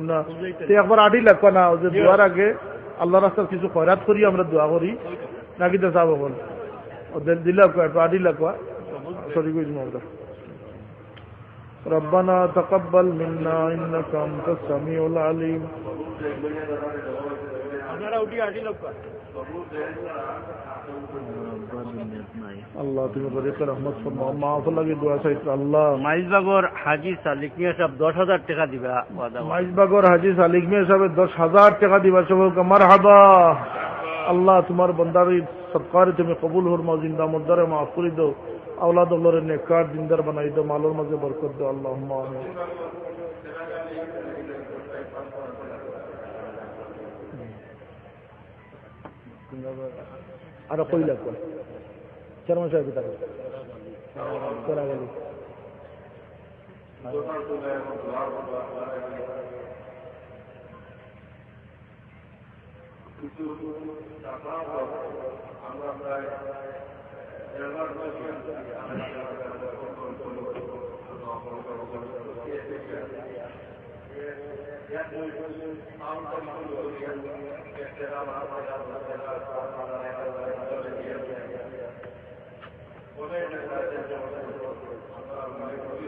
আমরা তে একবার আডি লক না উযুর দ্বারা গে আল্লাহ রাসুল কিছু কয়রাত করি আমরা দোয়া করি নাকি যাব বলেন ও দিল্লাক একবার আডি লক করি করি কিছু আমরা রব্বানা তাকাবাল মিন্না ইননাকাম তুসামিউল আলীম আমরা উঠি আডি লক করি আল্লাহ তুমি তরিকের রহমত ফরমাও মাফ আল্লাহ মাইজবাগর হাজি সালিক মিয়া সাহেব দশ হাজার টাকা দিবা মাইজবাগর হাজি সালিক মিয়া সাহেব দশ হাজার টাকা দিবা সবকে হাবা আল্লাহ তোমার বন্দার সৎকারে তুমি কবুল হরমাও জিন্দা মর্দারে মাফ করে দাও আওলাদ আল্লাহর নেকার জিন্দার বানাই দাও মালোর মাঝে বরকত দাও আল্লাহ আরো কইলা কয় چرمن شاہ کی طرف سے ہے